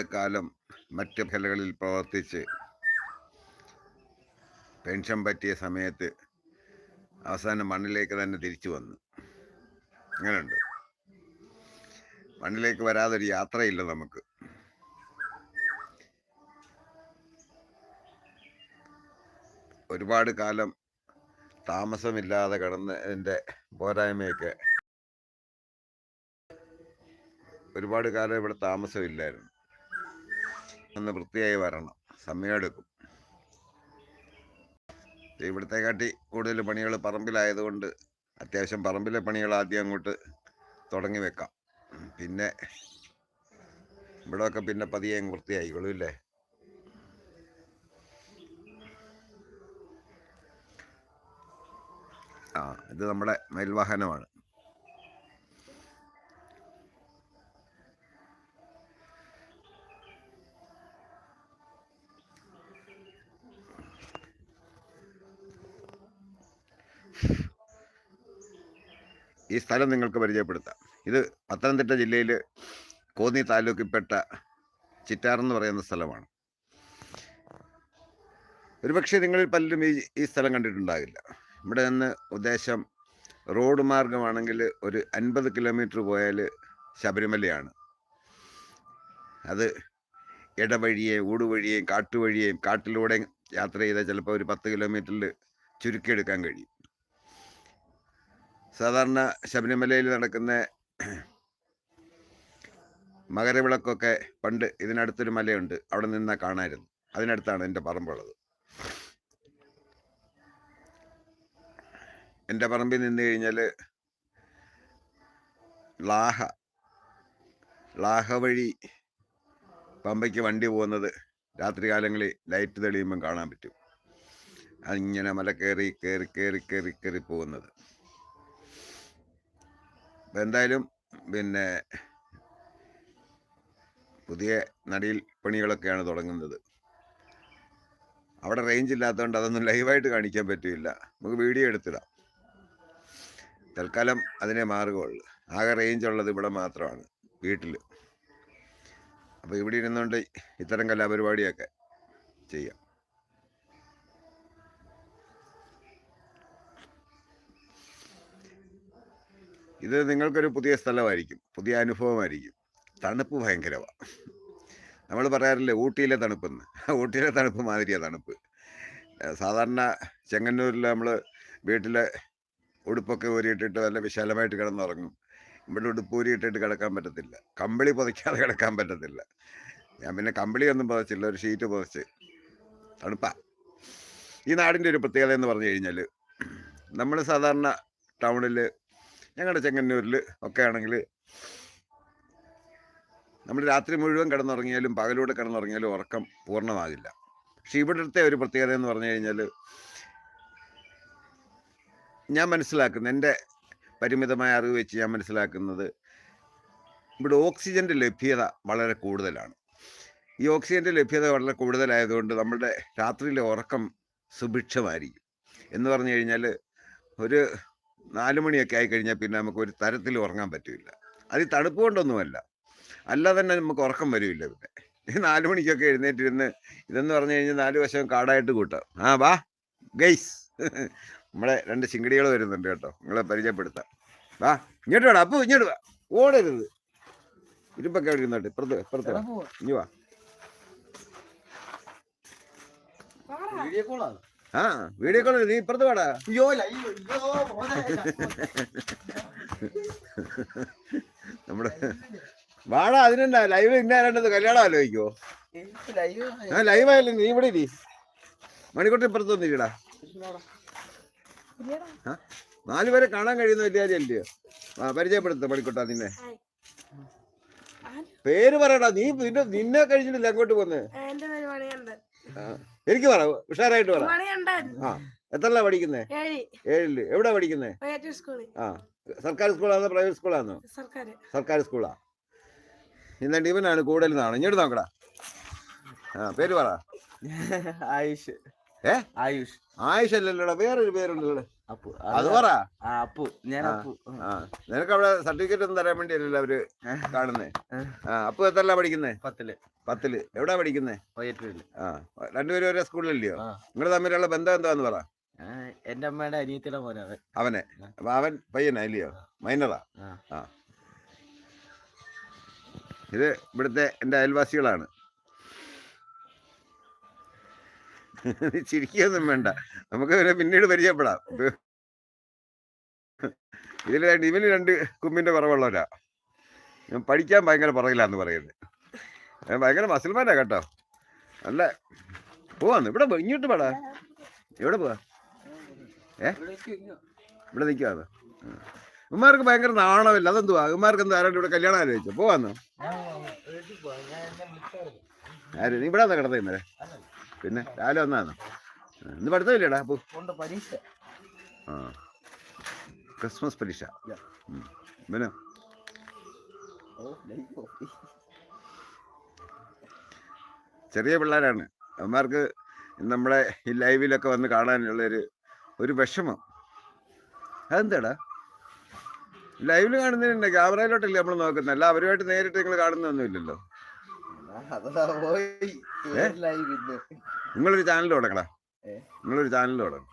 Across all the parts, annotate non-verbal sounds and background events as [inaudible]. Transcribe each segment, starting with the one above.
കാലം മറ്റ് മേഖലകളിൽ പ്രവർത്തിച്ച് പെൻഷൻ പറ്റിയ സമയത്ത് അവസാനം മണ്ണിലേക്ക് തന്നെ തിരിച്ചു വന്നു. അങ്ങനെയുണ്ട്. മണ്ണിലേക്ക് വരാതൊരു യാത്രയില്ല നമുക്ക്. ഒരുപാട് കാലം താമസമില്ലാതെ കിടന്നതിന്റെ പോരായ്മയൊക്കെ ഒരുപാട് കാലം ഇവിടെ താമസമില്ലായിരുന്നു. ഒന്ന് വൃത്തിയായി വരണം. സമയമെടുക്കും. ഇവിടുത്തെ കാട്ടി കൂടുതൽ പണികൾ പറമ്പിലായതുകൊണ്ട് അത്യാവശ്യം പറമ്പിലെ പണികൾ ആദ്യം അങ്ങോട്ട് തുടങ്ങി വെക്കാം. പിന്നെ ഇവിടെയൊക്കെ പിന്നെ പതിയെ വൃത്തിയായി വൃത്തിയായിക്കോളും ഇല്ലേ? ആ ഇത് നമ്മുടെ മേൽവാഹനമാണ്. ഈ സ്ഥലം നിങ്ങൾക്ക് പരിചയപ്പെടുത്താം. ഇത് പത്തനംതിട്ട ജില്ലയിൽ കോന്നി താലൂക്കിൽപ്പെട്ട ചിറ്റാർ എന്ന് പറയുന്ന സ്ഥലമാണ്. ഒരുപക്ഷെ നിങ്ങളിൽ പലരും ഈ ഈ സ്ഥലം കണ്ടിട്ടുണ്ടാകില്ല. ഇവിടെ നിന്ന് ഉദ്ദേശം റോഡ് മാർഗമാണെങ്കിൽ ഒരു അൻപത് കിലോമീറ്റർ പോയാൽ ശബരിമലയാണ്. അത് ഇടവഴിയെയും ഊടുവഴിയെയും കാട്ടുവഴിയെയും കാട്ടിലൂടെ യാത്ര ചെയ്താൽ ചിലപ്പോൾ ഒരു പത്ത് കിലോമീറ്ററിൽ ചുരുക്കിയെടുക്കാൻ കഴിയും. സാധാരണ ശബരിമലയിൽ നടക്കുന്ന മകരവിളക്കൊക്കെ പണ്ട് ഇതിനടുത്തൊരു മലയുണ്ട്. അവിടെ നിന്നാ കാണായിരുന്നു. അതിനടുത്താണ് എന്റെ പറമ്പുള്ളത്. എന്റെ പറമ്പിൽ നിന്ന് കഴിഞ്ഞാൽ ലാഹ. ലാഹ വഴി പമ്പയ്ക്ക് വണ്ടി പോകുന്നത് രാത്രികാലങ്ങളിൽ ലൈറ്റ് തെളിയുമ്പം കാണാൻ പറ്റും. അതിങ്ങനെ മല കയറി കയറി കയറി കയറി കയറി പോകുന്നത്. അപ്പം എന്തായാലും പിന്നെ പുതിയ നടിയിൽ പണികളൊക്കെയാണ് തുടങ്ങുന്നത്. അവിടെ റേഞ്ച് ഇല്ലാത്തതുകൊണ്ട് അതൊന്നും ലൈവായിട്ട് കാണിക്കാൻ പറ്റില്ല. നമുക്ക് വീഡിയോ എടുത്തിടാം. തൽക്കാലം അതിനെ മാറുകയുള്ളു. ആകെ റേഞ്ച് ഉള്ളത് ഇവിടെ മാത്രമാണ് വീട്ടിൽ അപ്പോൾ ഇവിടെ ഇരുന്നുകൊണ്ട് ഇത്തരം കലാപരിപാടിയൊക്കെ ചെയ്യാം. ഇത് നിങ്ങൾക്കൊരു പുതിയ സ്ഥലമായിരിക്കും പുതിയ അനുഭവമായിരിക്കും. തണുപ്പ് ഭയങ്കരമാണ് നമ്മൾ പറയാറില്ലേ ഊട്ടിയിലെ തണുപ്പെന്ന്. ഊട്ടിയിലെ തണുപ്പ് മാതിരിയാണ് തണുപ്പ്. സാധാരണ ചെങ്ങന്നൂരിൽ നമ്മൾ വീട്ടിലെ ഉടുപ്പൊക്കെ ഊരിയിട്ടിട്ട് നല്ല വിശാലമായിട്ട് കിടന്നുറങ്ങും. ഇവിടെ ഉടുപ്പ് ഊരിയിട്ടിട്ട് കിടക്കാൻ പറ്റത്തില്ല. കമ്പിളി പുതയ്ക്കാതെ കിടക്കാൻ പറ്റത്തില്ല. ഞാൻ പിന്നെ കമ്പിളിയൊന്നും പുതച്ചില്ല ഒരു ഷീറ്റ് പുതച്ച്. തണുപ്പാ. ഈ നാടിന്റെ ഒരു പ്രത്യേകത എന്ന് പറഞ്ഞു കഴിഞ്ഞാൽ നമ്മൾ സാധാരണ ടൗണിൽ ഞങ്ങളുടെ ചെങ്ങന്നൂരിൽ ഒക്കെ ആണെങ്കിൽ നമ്മൾ രാത്രി മുഴുവൻ കിടന്നുറങ്ങിയാലും പകലൂടെ കിടന്നുറങ്ങിയാലും ഉറക്കം പൂർണമാകില്ല. പക്ഷെ ഇവിടുത്തെ ഒരു പ്രത്യേകത എന്ന് പറഞ്ഞു കഴിഞ്ഞാൽ ഞാൻ മനസ്സിലാക്കുന്ന എന്റെ പരിമിതമായ അറിവ് വെച്ച് ഞാൻ മനസ്സിലാക്കുന്നത് ഇവിടെ ഓക്സിജന്റെ ലഭ്യത വളരെ കൂടുതലാണ്. ഈ ഓക്സിജന്റെ ലഭ്യത വളരെ കൂടുതലായതുകൊണ്ട് നമ്മളുടെ രാത്രിയിലെ ഉറക്കം സുഭിക്ഷമായിരിക്കും. എന്ന് പറഞ്ഞു കഴിഞ്ഞാൽ ഒരു നാല് മണിയൊക്കെ ആയി കഴിഞ്ഞാൽ പിന്നെ നമുക്ക് ഒരു തരത്തിൽ ഉറങ്ങാൻ പറ്റില്ല. അത് ഈ തണുപ്പ് കൊണ്ടൊന്നുമല്ല. അല്ലാതെ തന്നെ നമുക്ക് ഉറക്കം വരില്ല പിന്നെ. ഈ നാല് മണിക്കൊക്കെ എഴുന്നേറ്റിരുന്ന് ഇതെന്ന് പറഞ്ഞു കഴിഞ്ഞാൽ നാല് വശം കാടായിട്ട് കൂട്ടാം. ആ വാ ഗൈസ് നമ്മളെ രണ്ട് ചിങ്കിടികൾ വരുന്നുണ്ട് കേട്ടോ. നിങ്ങളെ പരിചയപ്പെടുത്താം. വാ ഇങ്ങോട്ട് വേണം അപ്പു ഇങ്ങോട്ട് വാ. ഓടരുത്. ഇരുമ്പൊക്കെ അവിടെ ഇരുന്നോട്ടെ. ഇപ്പുറത്ത് ഇപ്പുറത്ത് വാ. ഇനി വാ. വീഡിയോ കോളാണ് ആ വീഡിയോ കോൾ നീ ഇപ്പുറത്ത് പാടാ. അയ്യോ ലൈവ് അയ്യോ മോനെ. നമ്മുടെ വാടാ അതിനെന്താ? ലൈവ് ഇന്നാരണ്ടത് കല്യാണം ആലോചിക്കോ ആ ലൈവ് ആയാലും നീ ഇവിടെ ഇരി. മണിക്കൂട്ടി ഇപ്പുറത്ത് വന്നിരിക്കടാ. നാലുപേരെ നാല് പേരെ കാണാൻ കഴിയുന്ന വലിയ കാര്യമല്ലയോ ആ പരിചയപ്പെടുത്ത മണിക്കൂട്ടാ നിന്നെ. പേര് പറയടാ നീ നിന്നെ നിന്നെ കഴിച്ചിട്ടില്ല അങ്ങോട്ട് പോന്ന്. ആ, എനിക്ക് പറ ഉഷാറായിട്ട് പറ. എത്ര ആ എത്രല്ല പഠിക്കുന്നേ? ഏഴി. ഏഴിൽ. എവിടെ പഠിക്കുന്നേ? ആ സർക്കാർ സ്കൂളാണോ പ്രൈവറ്റ് സ്കൂളാണോ സർക്കാർ സർക്കാർ സ്കൂളാ. ഇന്ന് ഇവനാണ് കൂടുതൽ നാണ് ഇങ്ങോട്ട് നോക്കടാ. ആ പേര് പറ. ആയുഷ്. ഏ? ആയുഷ്. ആയുഷ് അല്ലല്ലോടാ വേറൊരു പേരുണ്ടല്ലോ അപ്പു. അത് പറ. ആ അപ്പു. ഞാൻ. അപ്പു. ആ. നിനക്ക് അവിടെ സർട്ടിഫിക്കറ്റ് ഒന്നും തരാൻ വേണ്ടിയല്ലല്ലോ അവർ കാണുന്നേ? അപ്പു എത്രല്ല പഠിക്കുന്നേ? പത്തിൽ. പത്തിൽ. എവിടാ പഠിക്കുന്നേ? ആ. രണ്ടുപേരും ഒരേ സ്കൂളിലല്ലയോ. നിങ്ങൾ തമ്മിലുള്ള ബന്ധം എന്താന്ന് പറ. എന്റെ അമ്മയുടെ അനിയത്തിയുടെ മോനാണ്. അവനെ. അപ്പൊ അവൻ പയ്യനാ ഇല്ലയോ മൈനറാ? ആ. ഇത് ഇവിടുത്തെ എന്റെ അയൽവാസികളാണ്. നീ ചിരിക്കുകയൊന്നും വേണ്ട. നമുക്ക് ഇവരെ പിന്നീട് പരിചയപ്പെടാം. ഇത് ഇതിൽ രണ്ട് ഇവന് രണ്ട് കുമ്പിന്റെ കുറവുള്ളവരാ ഞാൻ പഠിക്കാൻ ഭയങ്കര പുറകിലാന്ന് പറയുന്നത്. ഭയങ്കര മസിൽമാനാ കേട്ടോ. അല്ല പോവാന്ന് ഇവിടെ ഇങ്ങോട്ട് പാടാ എവിടെ പോവാ? ഏ? ഇവിടെ നിൽക്കുവാ ഉമ്മാർക്ക് ഭയങ്കര നാണമില്ല. അതെന്തുവാ? ഉമ്മാർക്ക് എന്താ ആരാണ്ട് ഇവിടെ കല്യാണം ആലോചിച്ചു? പോവാന്ന് ആര്? നീ ഇവിടെ കിടന്നേ ഇന്നലെ? പിന്നെ രാവിലെ വന്നാന്നോ ഇന്ന് പഠിത്തമില്ലേടാ അപ്പു പരീക്ഷ. ആ. ക്രിസ്മസ് പരീക്ഷ. പിന്നെ? ചെറിയ പിള്ളേരാണ്. അവന്മാർക്ക് നമ്മളെ ഈ ലൈവിലൊക്കെ വന്ന് കാണാനുള്ള ഒരു ഒരു വിഷമം. അതെന്താടാ? ലൈവിൽ കാണുന്നതിന് ക്യാമറയിലോട്ടല്ലേ നമ്മൾ നോക്കുന്നത് അല്ല അവരുമായിട്ട് നേരിട്ട് നിങ്ങൾ കാണുന്നൊന്നുമില്ലല്ലോ അതാ പോയി ഏ? ലൈവ് ഇന്ന് നിങ്ങളൊരു ചാനൽ തുടങ്ങടാ? നിങ്ങളൊരു ചാനൽ തുടങ്ങും.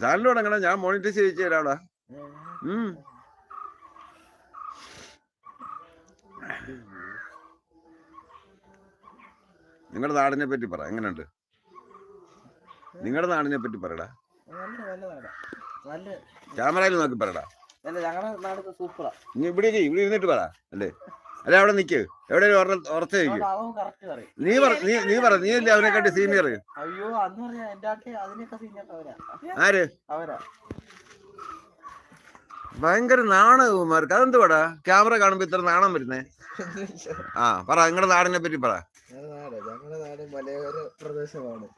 ചാനൽ തുടങ്ങണ ഞാൻ മോണിറ്റൈസ് ചെയ്യിച്ചു തരാടാ. നിങ്ങളുടെ നാടിനെ പറ്റി പറ എങ്ങനെയുണ്ട്? നിങ്ങളുടെ നാടിനെ പറ്റി പറയടാ. ക്യാമറയിൽ നോക്കി പറയടാ. ഞങ്ങളുടെ നാട് സൂപ്പറാ. ഇവിടെ ഇവിടെ ഇരുന്നിട്ട് പറ അല്ലേ? അല്ലെ അവിടെ നിക്ക്. എവിടെ ഉറച്ചു നീ പറ നീ നീ പറ നീ അല്ലേ അവനെ കണ്ടി സീനിയർ അയ്യോ അന്ന് പറഞ്ഞ എന്റെ ആട്ടെ അതിനൊക്കെ സീനിയർ അവരാ. ആര്? അവരാ. ഭയങ്കര നാണകുമാർക്ക് അതെന്തുവാടാ ക്യാമറ കാണുമ്പോ ഇത്ര നാണം വരുന്നേ? ആ പറ നിങ്ങളുടെ നാടിനെ പറ്റി പറ.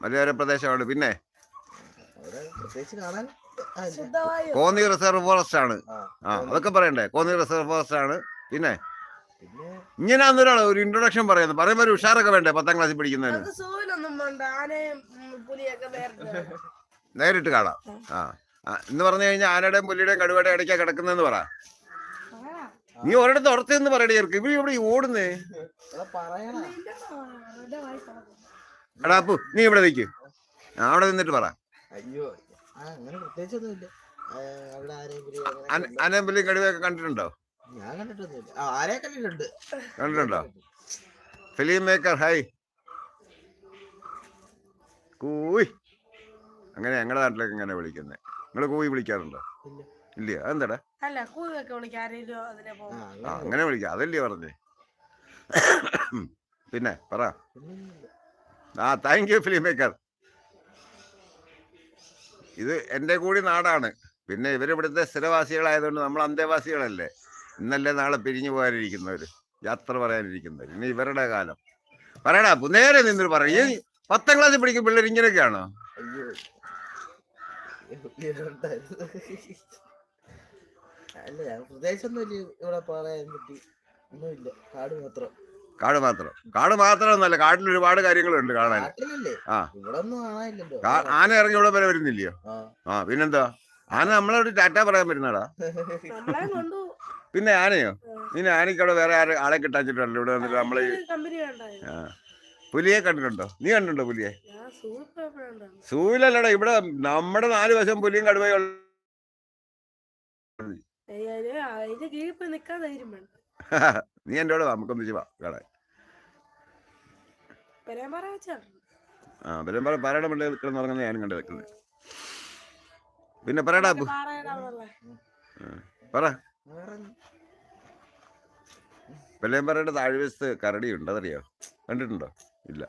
മലയോര പ്രദേശമാണ്. പിന്നെ. കോന്നി റിസർവ് ഫോറസ്റ്റ് ആണ്. ആ, അതൊക്കെ പറയണ്ടേ? കോന്നി റിസർവ് ഫോറസ്റ്റ് ആണ്. പിന്നെ? ഇങ്ങനെയാന്നൊരാൾ ഒരു ഇൻട്രൊഡക്ഷൻ പറയുന്നത് പറയുമ്പോ ഒരു ഉഷാറൊക്കെ വേണ്ടേ പത്താം ക്ലാസ്സിൽ പഠിക്കുന്നതിന്? നേരിട്ട് കാണാം. ആ. എന്ന് പറഞ്ഞു കഴിഞ്ഞാൽ ആനയുടെയും പുലിയുടെയും കടുവയുടെ ഇടയ്ക്കാ കിടക്കുന്നതെന്ന് പറ. നീ ഒരിടത്ത് ഉറച്ചെന്ന് പറയണേ ചേർക്ക് ഇവ ഇവിടെ ഓടുന്നേ? എടാ അപ്പു നീ ഇവിടെ നിൽക്കു ആ, അവിടെ നിന്നിട്ട് പറ. അയ്യോ. ആ അങ്ങനെ പ്രത്യേകിച്ചൊന്നുമില്ല. അനമ്പലി കടുവയൊക്കെ കണ്ടിട്ടുണ്ടോ? ഞാൻ കണ്ടിട്ടൊന്നുമില്ല. ആ ആരെ കണ്ടിട്ടുണ്ട്. കണ്ടിട്ടുണ്ടോ? ഫിലിം മേക്കർ ഹൈ കൂയ് അങ്ങനെ ഞങ്ങളുടെ നാട്ടിലൊക്കെ ഇങ്ങനെ വിളിക്കുന്നത് നിങ്ങൾ കൂയി വിളിക്കാറുണ്ടോ? ഇല്ല. ഇല്ല അതെന്താടാ? അല്ല കൂവൊക്കെ വിളിക്കാൻ ആരെങ്കിലും അതിനെ ആ, പോകും ആ അങ്ങനെ അങ്ങനെ വിളിക്കാം. അതല്ലേ പറഞ്ഞേ. പിന്നെ പറ. ആ താങ്ക് യു ഫിലിം മേക്കർ ഇത് എന്റെ കൂടി നാടാണ്. പിന്നെ ഇവരിവിടുത്തെ സ്ഥിരവാസികളായതുകൊണ്ട് നമ്മൾ അന്തേവാസികളല്ലേ? ഇന്നല്ലേ നാളെ പിരിഞ്ഞു പോകാനിരിക്കുന്നവർ യാത്ര പറയാനിരിക്കുന്നവർ ഇനി ഇവരുടെ കാലം. പറയടാ നേരെ നിന്നിട്ട് പറ. ഈ പത്താം ക്ലാസ്സിൽ പഠിക്കുന്ന പിള്ളേർ ഇങ്ങനെയൊക്കെയാണോ? കാട് മാത്രം. കാട് മാത്രം. കാട് മാത്രമൊന്നുമല്ല കാട്ടിൽ ഒരുപാട് കാര്യങ്ങളുണ്ട് കാണാൻ. ആ. ആന ഇറങ്ങി ഇവിടെ വരെ വരുന്നില്ലയോ? ആ. പിന്നെന്താ? ആന നമ്മളോട് ടാറ്റ പറയാൻ വരുന്നടാ നമ്മളെ കൊണ്ടു പിന്നെ ആനയോ പിന്നെ ആനയ്ക്ക് അവിടെ വേറെ ആരെ ആളെ കിട്ടാച്ചിട്ടുണ്ടല്ലോ. ഇവിടെ വന്നിട്ട് നമ്മളെ ആ. പുലിയെ കണ്ടിട്ടുണ്ടോ? നീ കണ്ടിട്ടുണ്ടോ പുലിയെ? സൂലല്ലടാ ഇവിടെ നമ്മുടെ നാല് വശം പുലിയും കടുവയും [laughs] നീ എന്റെ കൂടെ വാ, നമുക്കൊന്ന് ചെയ്യാം കാണാൻ വരാൻ പറയാ ആ വരും പറ പാറയുടെ മണ്ടയിൽ ഉറങ്ങുന്ന ഞാനും കണ്ടു പിന്നെ പറയടാ പറ. വെള്ളയമ്പാറയുടെ താഴ്വശത്ത് കരടിയുണ്ട് അതറിയോ? കണ്ടിട്ടുണ്ടോ? ഇല്ല.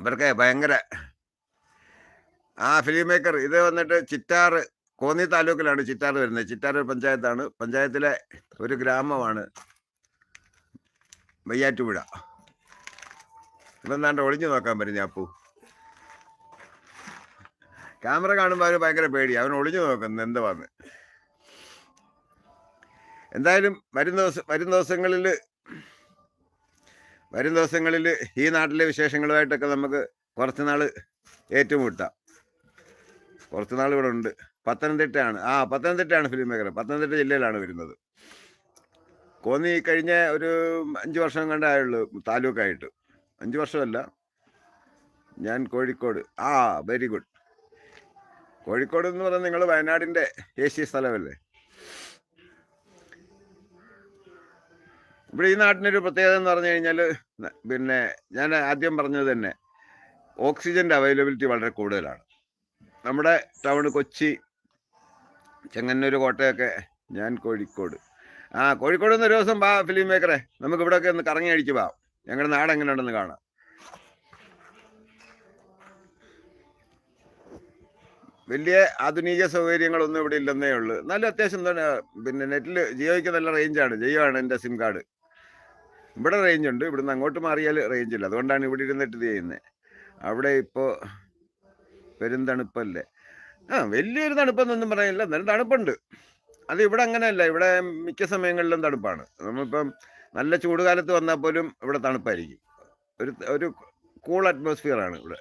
ഇവർക്ക് ഭയങ്കര ആ ഫിലിം മേക്കർ ഇത് വന്നിട്ട് ചിറ്റാറ് കോന്നി താലൂക്കിലാണ് ചിറ്റാർ വരുന്നത്. ചിറ്റാർ ഒരു പഞ്ചായത്താണ്. പഞ്ചായത്തിലെ ഒരു ഗ്രാമമാണ് വയ്യാറ്റുപുഴ. ഇവന്നാണ്ട് ഒളിഞ്ഞു നോക്കാൻ പറ്റും അപ്പു? ക്യാമറ കാണുമ്പോൾ അവന് ഭയങ്കര പേടി അവൻ ഒളിഞ്ഞു നോക്കുന്നു എന്തുവാന്ന്? എന്തായാലും വരും ദിവസം വരും ദിവസങ്ങളിൽ വരും ദിവസങ്ങളിൽ ഈ നാട്ടിലെ വിശേഷങ്ങളുമായിട്ടൊക്കെ നമുക്ക് കുറച്ച് നാൾ ഏറ്റുമുട്ടാം. കുറച്ച് നാൾ ഇവിടെ ഉണ്ട്. പത്തനംതിട്ടയാണ്. ആ പത്തനംതിട്ടയാണ് ഫിലിം മേഖല പത്തനംതിട്ട ജില്ലയിലാണ് വരുന്നത്. കോന്നി കഴിഞ്ഞ ഒരു അഞ്ച് വർഷം കണ്ടായുള്ളൂ താലൂക്കായിട്ട്. അഞ്ച് വർഷമല്ല. ഞാൻ കോഴിക്കോട്. ആ വെരി ഗുഡ് കോഴിക്കോട് എന്ന് പറഞ്ഞാൽ നിങ്ങൾ വയനാടിന്റെ ദേശീയ സ്ഥലമല്ലേ? ഇവിടെ ഈ നാട്ടിനൊരു പ്രത്യേകത എന്ന് പറഞ്ഞു കഴിഞ്ഞാൽ പിന്നെ ഞാൻ ആദ്യം പറഞ്ഞത് തന്നെ ഓക്സിജന്റെ അവൈലബിലിറ്റി വളരെ കൂടുതലാണ്. നമ്മുടെ ടൗൺ കൊച്ചി ചെങ്ങന്നൂർ കോട്ടയൊക്കെ ഞാൻ കോഴിക്കോട്. ആ കോഴിക്കോട് നിന്ന് ഒരു ദിവസം വാ ഫിലിം മേക്കറെ നമുക്ക് ഇവിടെയൊക്കെ ഒന്ന് കറങ്ങി അടിച്ച് പോവാം ഞങ്ങളുടെ നാട് എങ്ങനെയുണ്ടെന്ന് കാണാം. വലിയ ആധുനിക സൗകര്യങ്ങളൊന്നും ഇവിടെ ഇല്ലെന്നേ ഉള്ളൂ. നല്ല അത്യാവശ്യം തന്നെ പിന്നെ നെറ്റിൽ ജിയോയ്ക്ക് നല്ല റേഞ്ചാണ് ജിയോ ആണ് എന്റെ സിം കാർഡ് ഇവിടെ റേഞ്ച് ഉണ്ട്. ഇവിടുന്ന് അങ്ങോട്ട് മാറിയാൽ റേഞ്ച് ഇല്ല. അതുകൊണ്ടാണ് ഇവിടെ ഇരുന്നിട്ട് ഇത് ചെയ്യുന്നത് അവിടെ ഇപ്പോൾ പെരുന്തണുപ്പല്ലേ ആ വലിയൊരു തണുപ്പെന്നൊന്നും പറയാനില്ല. എന്നാലും തണുപ്പുണ്ട്. അത് ഇവിടെ അങ്ങനെയല്ല. ഇവിടെ മിക്ക സമയങ്ങളിലും തണുപ്പാണ്. നമ്മളിപ്പം നല്ല ചൂട് കാലത്ത് വന്നാൽ പോലും ഇവിടെ തണുപ്പായിരിക്കും. ഒരു ഒരു കൂൾ അറ്റ്മോസ്ഫിയർ ആണ് ഇവിടെ.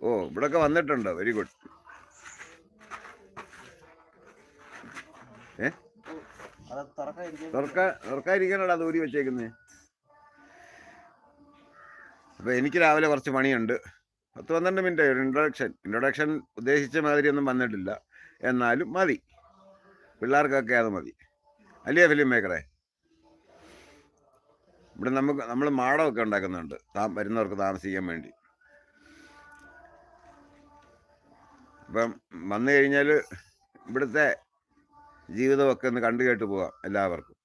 ഓ ഇവിടൊക്കെ വന്നിട്ടുണ്ടോ? വെരി ഗുഡ് തുറക്കാതിരിക്കാനാണ് അത് ഊരി വെച്ചേക്കുന്നത് അപ്പോൾ എനിക്ക് രാവിലെ കുറച്ച് പണിയുണ്ട്. പത്ത് പന്ത്രണ്ട് മിനിറ്റ് ഒരു ഇൻട്രൊഡക്ഷൻ ഇൻട്രൊഡക്ഷൻ ഉദ്ദേശിച്ച മാതിരി ഒന്നും വന്നിട്ടില്ല. എന്നാലും മതി. പിള്ളേർക്കൊക്കെ അത് മതി. അല്ലേ ഫിലിം മേക്കറെ? ഇവിടെ നമുക്ക് നമ്മൾ മാടമൊക്കെ ഉണ്ടാക്കുന്നുണ്ട്. താ വരുന്നവർക്ക് താമസിക്കാൻ വേണ്ടി. അപ്പം വന്നു കഴിഞ്ഞാൽ ഇവിടുത്തെ ജീവിതമൊക്കെ ഒന്ന് കണ്ടു കേട്ട് പോവാം എല്ലാവർക്കും.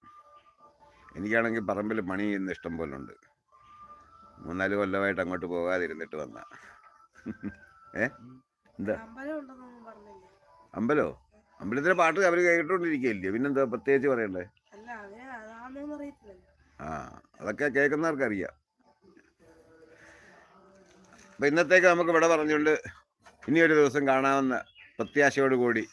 എനിക്കാണെങ്കിൽ പറമ്പിൽ പണി ചെയ്യുന്ന ഇഷ്ടം പോലെ ഉണ്ട് മൂന്നാൽ കൊല്ലമായിട്ട് അങ്ങോട്ട് പോകാതിരുന്നിട്ട് വന്ന. ഏ? എന്താ? അമ്പലം? അമ്പലത്തിലെ പാട്ട് അവർ കേട്ടോണ്ടിരിക്കുകയല്ലേ പിന്നെന്താ പ്രത്യേകിച്ച് പറയണ്ടേ? ആ അതൊക്കെ കേൾക്കുന്നവർക്കറിയാം. അപ്പൊ ഇന്നത്തേക്ക് നമുക്ക് ഇവിടെ പറഞ്ഞുകൊണ്ട് ഇനിയൊരു ദിവസം കാണാവുന്ന പ്രത്യാശയോട് കൂടി